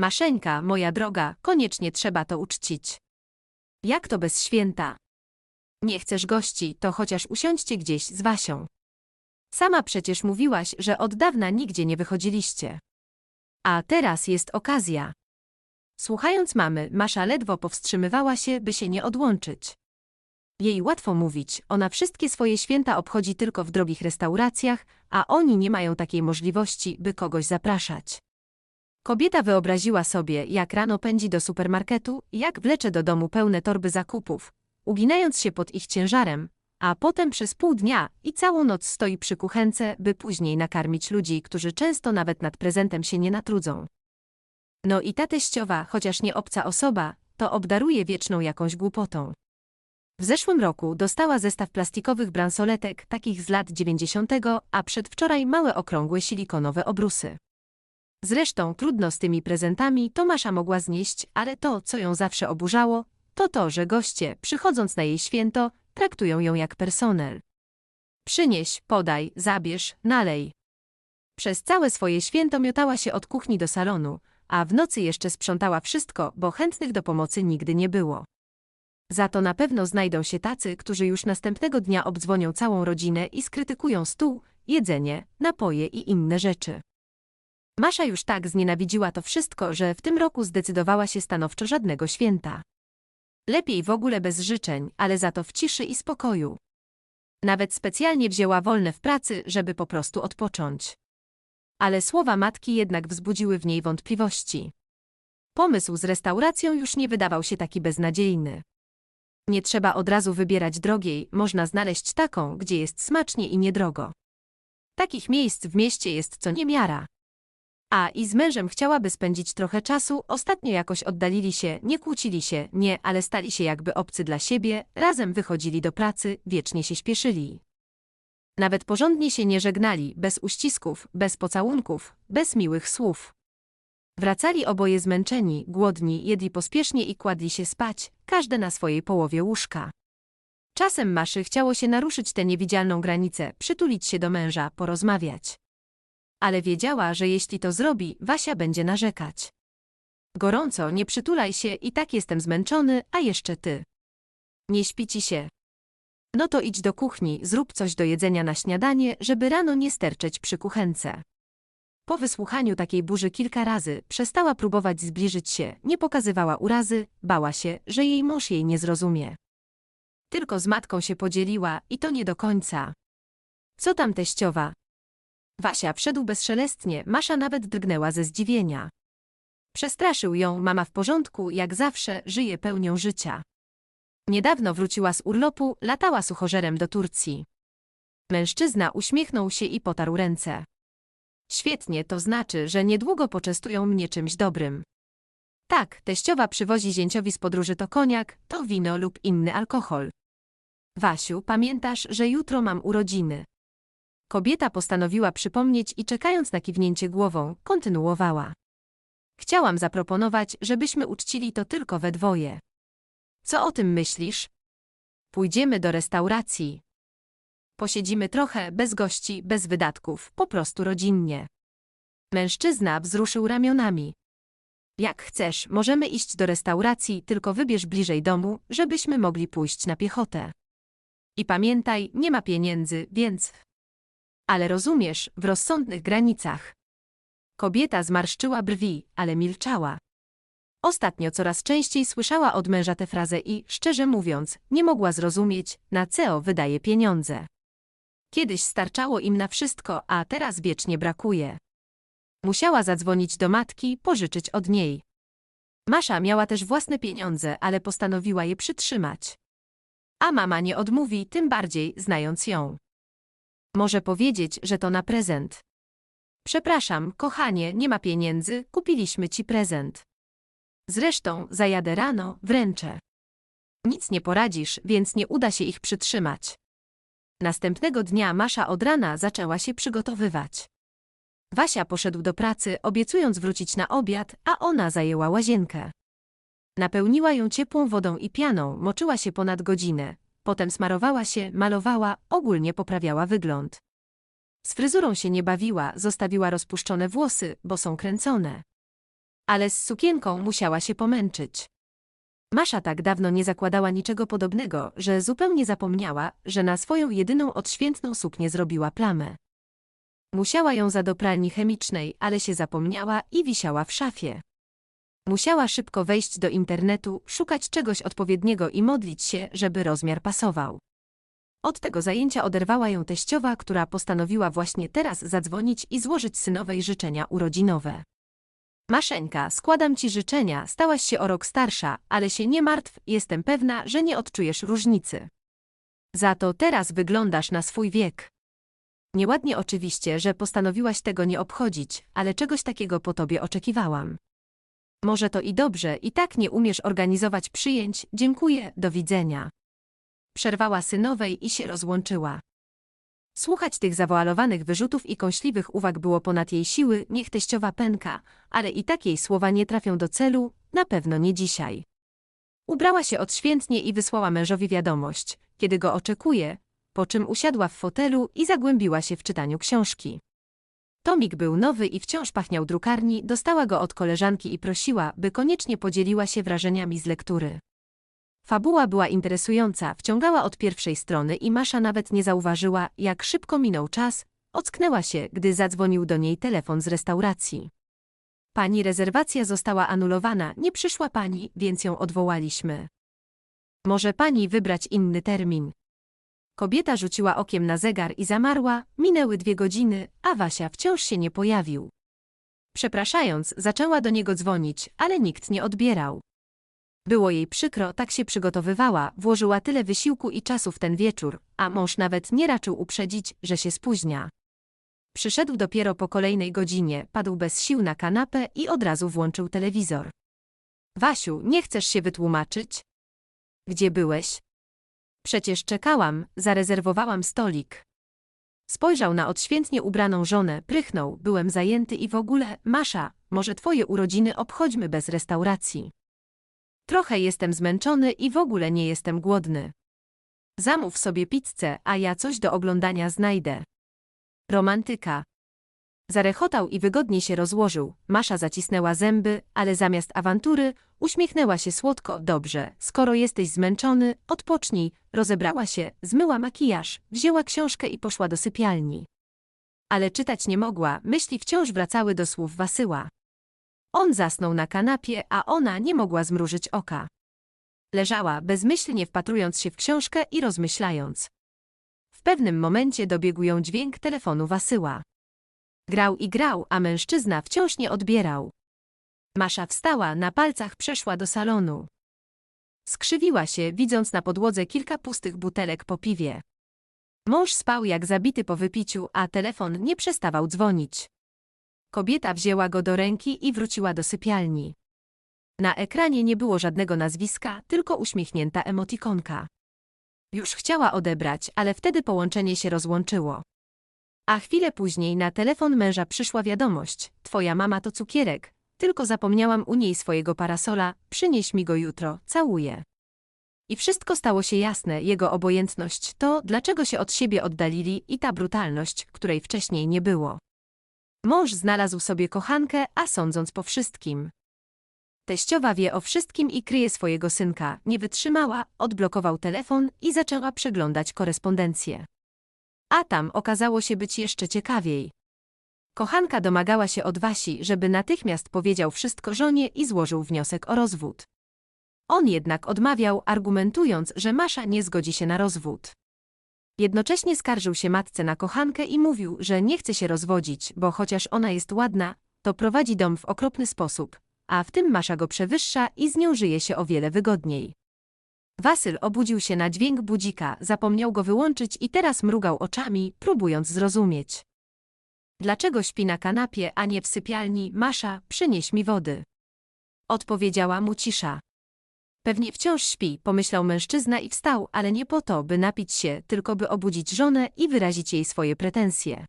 Maszeńka, moja droga, koniecznie trzeba to uczcić. Jak to bez święta? Nie chcesz gości, to chociaż usiądźcie gdzieś z Wasią. Sama przecież mówiłaś, że od dawna nigdzie nie wychodziliście. A teraz jest okazja. Słuchając mamy, Masza ledwo powstrzymywała się, by się nie odłączyć. Jej łatwo mówić, ona wszystkie swoje święta obchodzi tylko w drogich restauracjach, a oni nie mają takiej możliwości, by kogoś zapraszać. Kobieta wyobraziła sobie, jak rano pędzi do supermarketu, jak wlecze do domu pełne torby zakupów, uginając się pod ich ciężarem, a potem przez pół dnia i całą noc stoi przy kuchence, by później nakarmić ludzi, którzy często nawet nad prezentem się nie natrudzą. No i ta teściowa, chociaż nie obca osoba, to obdaruje wieczną jakąś głupotą. W zeszłym roku dostała zestaw plastikowych bransoletek, takich z lat 90., a przedwczoraj małe okrągłe silikonowe obrusy. Zresztą trudno z tymi prezentami Tomasza mogła znieść, ale to, co ją zawsze oburzało, to to, że goście, przychodząc na jej święto, traktują ją jak personel. Przynieś, podaj, zabierz, nalej. Przez całe swoje święto miotała się od kuchni do salonu, a w nocy jeszcze sprzątała wszystko, bo chętnych do pomocy nigdy nie było. Za to na pewno znajdą się tacy, którzy już następnego dnia obdzwonią całą rodzinę i skrytykują stół, jedzenie, napoje i inne rzeczy. Masza już tak znienawidziła to wszystko, że w tym roku zdecydowała się stanowczo żadnego święta. Lepiej w ogóle bez życzeń, ale za to w ciszy i spokoju. Nawet specjalnie wzięła wolne w pracy, żeby po prostu odpocząć. Ale słowa matki jednak wzbudziły w niej wątpliwości. Pomysł z restauracją już nie wydawał się taki beznadziejny. Nie trzeba od razu wybierać drogiej, można znaleźć taką, gdzie jest smacznie i niedrogo. Takich miejsc w mieście jest co niemiara. A i z mężem chciałaby spędzić trochę czasu, ostatnio jakoś oddalili się, nie kłócili się, nie, ale stali się jakby obcy dla siebie, razem wychodzili do pracy, wiecznie się śpieszyli. Nawet porządnie się nie żegnali, bez uścisków, bez pocałunków, bez miłych słów. Wracali oboje zmęczeni, głodni, jedli pospiesznie i kładli się spać, każde na swojej połowie łóżka. Czasem Maszy chciało się naruszyć tę niewidzialną granicę, przytulić się do męża, porozmawiać. Ale wiedziała, że jeśli to zrobi, Wasia będzie narzekać. Gorąco, nie przytulaj się, i tak jestem zmęczony, a jeszcze ty. Nie śpi ci się. No to idź do kuchni, zrób coś do jedzenia na śniadanie, żeby rano nie sterczeć przy kuchence. Po wysłuchaniu takiej burzy kilka razy przestała próbować zbliżyć się, nie pokazywała urazy, bała się, że jej mąż jej nie zrozumie. Tylko z matką się podzieliła i to nie do końca. Co tam teściowa? Wasia wszedł bezszelestnie, Masza nawet drgnęła ze zdziwienia. Przestraszył ją, mama w porządku, jak zawsze, żyje pełnią życia. Niedawno wróciła z urlopu, latała suchożerem do Turcji. Mężczyzna uśmiechnął się i potarł ręce. Świetnie, to znaczy, że niedługo poczęstują mnie czymś dobrym. Tak, teściowa przywozi zięciowi z podróży to koniak, to wino lub inny alkohol. Wasiu, pamiętasz, że jutro mam urodziny. Kobieta postanowiła przypomnieć i czekając na kiwnięcie głową, kontynuowała. Chciałam zaproponować, żebyśmy uczcili to tylko we dwoje. Co o tym myślisz? Pójdziemy do restauracji. Posiedzimy trochę, bez gości, bez wydatków, po prostu rodzinnie. Mężczyzna wzruszył ramionami. Jak chcesz, możemy iść do restauracji, tylko wybierz bliżej domu, żebyśmy mogli pójść na piechotę. I pamiętaj, nie ma pieniędzy, więc... Ale rozumiesz, w rozsądnych granicach. Kobieta zmarszczyła brwi, ale milczała. Ostatnio coraz częściej słyszała od męża tę frazę i, szczerze mówiąc, nie mogła zrozumieć, na co wydaje pieniądze. Kiedyś starczało im na wszystko, a teraz wiecznie brakuje. Musiała zadzwonić do matki, pożyczyć od niej. Masza miała też własne pieniądze, ale postanowiła je przytrzymać. A mama nie odmówi, tym bardziej znając ją. Może powiedzieć, że to na prezent. Przepraszam, kochanie, nie ma pieniędzy, kupiliśmy ci prezent. Zresztą, zajadę rano, wręczę. Nic nie poradzisz, więc nie uda się ich przytrzymać. Następnego dnia Masza od rana zaczęła się przygotowywać. Wasia poszedł do pracy, obiecując wrócić na obiad, a ona zajęła łazienkę. Napełniła ją ciepłą wodą i pianą, moczyła się ponad godzinę. Potem smarowała się, malowała, ogólnie poprawiała wygląd. Z fryzurą się nie bawiła, zostawiła rozpuszczone włosy, bo są kręcone. Ale z sukienką musiała się pomęczyć. Masza tak dawno nie zakładała niczego podobnego, że zupełnie zapomniała, że na swoją jedyną odświętną suknię zrobiła plamę. Musiała ją za do pralni chemicznej, ale się zapomniała i wisiała w szafie. Musiała szybko wejść do internetu, szukać czegoś odpowiedniego i modlić się, żeby rozmiar pasował. Od tego zajęcia oderwała ją teściowa, która postanowiła właśnie teraz zadzwonić i złożyć synowej życzenia urodzinowe. Maszeńka, składam ci życzenia, stałaś się o rok starsza, ale się nie martw, jestem pewna, że nie odczujesz różnicy. Za to teraz wyglądasz na swój wiek. Nieładnie oczywiście, że postanowiłaś tego nie obchodzić, ale czegoś takiego po tobie oczekiwałam. Może to i dobrze, i tak nie umiesz organizować przyjęć, dziękuję, do widzenia. Przerwała synowej i się rozłączyła. Słuchać tych zawoalowanych wyrzutów i kąśliwych uwag było ponad jej siły, niech teściowa pęka, ale i tak jej słowa nie trafią do celu, na pewno nie dzisiaj. Ubrała się odświętnie i wysłała mężowi wiadomość, kiedy go oczekuje, po czym usiadła w fotelu i zagłębiła się w czytaniu książki. Tomik był nowy i wciąż pachniał drukarni, dostała go od koleżanki i prosiła, by koniecznie podzieliła się wrażeniami z lektury. Fabuła była interesująca, wciągała od pierwszej strony i Masza nawet nie zauważyła, jak szybko minął czas, ocknęła się, gdy zadzwonił do niej telefon z restauracji. Pani rezerwacja została anulowana, nie przyszła pani, więc ją odwołaliśmy. Może pani wybrać inny termin. Kobieta rzuciła okiem na zegar i zamarła, minęły dwie godziny, a Wasia wciąż się nie pojawił. Przepraszając, zaczęła do niego dzwonić, ale nikt nie odbierał. Było jej przykro, tak się przygotowywała, włożyła tyle wysiłku i czasu w ten wieczór, a mąż nawet nie raczył uprzedzić, że się spóźnia. Przyszedł dopiero po kolejnej godzinie, padł bez sił na kanapę i od razu włączył telewizor. Wasiu, nie chcesz się wytłumaczyć? Gdzie byłeś? Przecież czekałam, zarezerwowałam stolik. Spojrzał na odświętnie ubraną żonę, prychnął, byłem zajęty i w ogóle, Masza, może twoje urodziny obchodźmy bez restauracji. Trochę jestem zmęczony i w ogóle nie jestem głodny. Zamów sobie pizzę, a ja coś do oglądania znajdę. Romantyka. Zarechotał i wygodnie się rozłożył. Masza zacisnęła zęby, ale zamiast awantury uśmiechnęła się słodko. Dobrze, skoro jesteś zmęczony, odpocznij. Rozebrała się, zmyła makijaż, wzięła książkę i poszła do sypialni. Ale czytać nie mogła, myśli wciąż wracały do słów Wasyła. On zasnął na kanapie, a ona nie mogła zmrużyć oka. Leżała, bezmyślnie wpatrując się w książkę i rozmyślając. W pewnym momencie dobiegł ją dźwięk telefonu Wasyła. Grał i grał, a mężczyzna wciąż nie odbierał. Masza wstała, na palcach przeszła do salonu. Skrzywiła się, widząc na podłodze kilka pustych butelek po piwie. Mąż spał jak zabity po wypiciu, a telefon nie przestawał dzwonić. Kobieta wzięła go do ręki i wróciła do sypialni. Na ekranie nie było żadnego nazwiska, tylko uśmiechnięta emotikonka. Już chciała odebrać, ale wtedy połączenie się rozłączyło. A chwilę później na telefon męża przyszła wiadomość: Twoja mama to cukierek, tylko zapomniałam u niej swojego parasola, przynieś mi go jutro, całuję. I wszystko stało się jasne, jego obojętność, to, dlaczego się od siebie oddalili i ta brutalność, której wcześniej nie było. Mąż znalazł sobie kochankę, a sądząc po wszystkim. Teściowa wie o wszystkim i kryje swojego synka, nie wytrzymała, odblokował telefon i zaczęła przeglądać korespondencję. A tam okazało się być jeszcze ciekawiej. Kochanka domagała się od Wasi, żeby natychmiast powiedział wszystko żonie i złożył wniosek o rozwód. On jednak odmawiał, argumentując, że Masza nie zgodzi się na rozwód. Jednocześnie skarżył się matce na kochankę i mówił, że nie chce się rozwodzić, bo chociaż ona jest ładna, to prowadzi dom w okropny sposób, a w tym Masza go przewyższa i z nią żyje się o wiele wygodniej. Wasyl obudził się na dźwięk budzika, zapomniał go wyłączyć i teraz mrugał oczami, próbując zrozumieć. Dlaczego śpi na kanapie, a nie w sypialni, Masza, przynieś mi wody. Odpowiedziała mu cisza. Pewnie wciąż śpi, pomyślał mężczyzna i wstał, ale nie po to, by napić się, tylko by obudzić żonę i wyrazić jej swoje pretensje.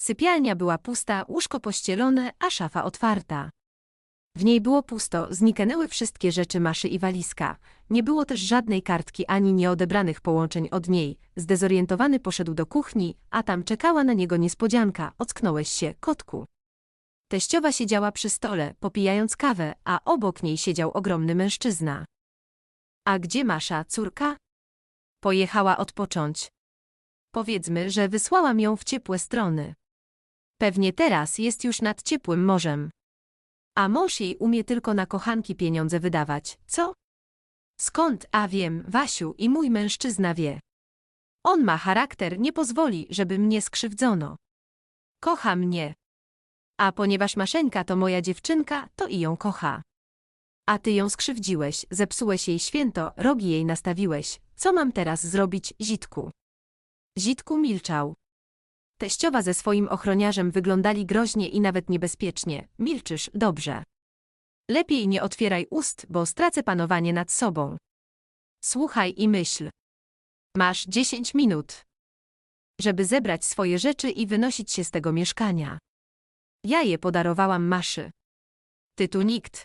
Sypialnia była pusta, łóżko pościelone, a szafa otwarta. W niej było pusto, zniknęły wszystkie rzeczy Maszy i walizka. Nie było też żadnej kartki ani nieodebranych połączeń od niej. Zdezorientowany poszedł do kuchni, a tam czekała na niego niespodzianka. Ocknąłeś się, kotku. Teściowa siedziała przy stole, popijając kawę, a obok niej siedział ogromny mężczyzna. A gdzie Masza, córka? Pojechała odpocząć. Powiedzmy, że wysłałam ją w ciepłe strony. Pewnie teraz jest już nad ciepłym morzem. A jej umie tylko na kochanki pieniądze wydawać, co? Skąd, a wiem, Wasiu i mój mężczyzna wie. On ma charakter, nie pozwoli, żeby mnie skrzywdzono. Kocha mnie. A ponieważ Maszeńka to moja dziewczynka, to i ją kocha. A ty ją skrzywdziłeś, zepsułeś jej święto, rogi jej nastawiłeś. Co mam teraz zrobić, Zitku? Zitku milczał. Teściowa ze swoim ochroniarzem wyglądali groźnie i nawet niebezpiecznie. Milczysz, dobrze. Lepiej nie otwieraj ust, bo stracę panowanie nad sobą. Słuchaj i myśl. Masz dziesięć minut, żeby zebrać swoje rzeczy i wynosić się z tego mieszkania. Ja je podarowałam Maszy. Ty tu nikt.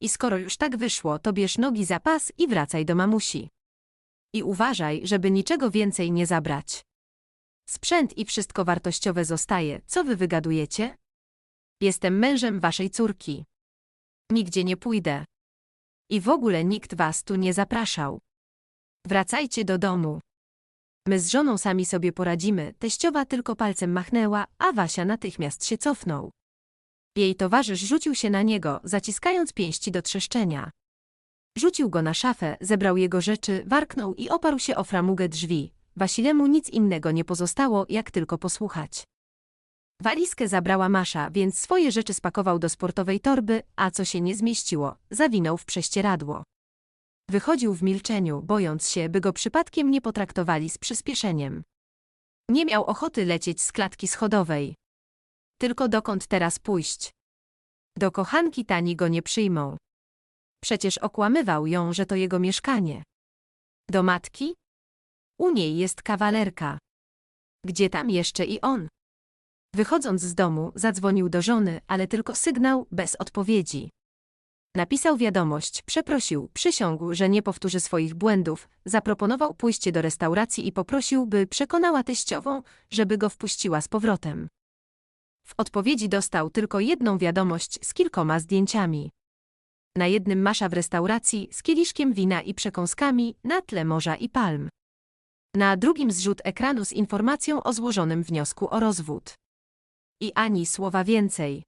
I skoro już tak wyszło, to bierz nogi za pas i wracaj do mamusi. I uważaj, żeby niczego więcej nie zabrać. Sprzęt i wszystko wartościowe zostaje, co wy wygadujecie? Jestem mężem waszej córki. Nigdzie nie pójdę. I w ogóle nikt was tu nie zapraszał. Wracajcie do domu. My z żoną sami sobie poradzimy, teściowa tylko palcem machnęła, a Wasia natychmiast się cofnął. Jej towarzysz rzucił się na niego, zaciskając pięści do trzeszczenia. Rzucił go na szafę, zebrał jego rzeczy, warknął i oparł się o framugę drzwi. Wasilemu nic innego nie pozostało, jak tylko posłuchać. Walizkę zabrała Masza, więc swoje rzeczy spakował do sportowej torby, a co się nie zmieściło, zawinął w prześcieradło. Wychodził w milczeniu, bojąc się, by go przypadkiem nie potraktowali z przyspieszeniem. Nie miał ochoty lecieć z klatki schodowej. Tylko dokąd teraz pójść? Do kochanki tani go nie przyjmą. Przecież okłamywał ją, że to jego mieszkanie. Do matki? U niej jest kawalerka. Gdzie tam jeszcze i on? Wychodząc z domu, zadzwonił do żony, ale tylko sygnał bez odpowiedzi. Napisał wiadomość, przeprosił, przysiągł, że nie powtórzy swoich błędów, zaproponował pójście do restauracji i poprosił, by przekonała teściową, żeby go wpuściła z powrotem. W odpowiedzi dostał tylko jedną wiadomość z kilkoma zdjęciami. Na jednym Masza w restauracji z kieliszkiem wina i przekąskami na tle morza i palm. Na drugim zrzut ekranu z informacją o złożonym wniosku o rozwód. I ani słowa więcej.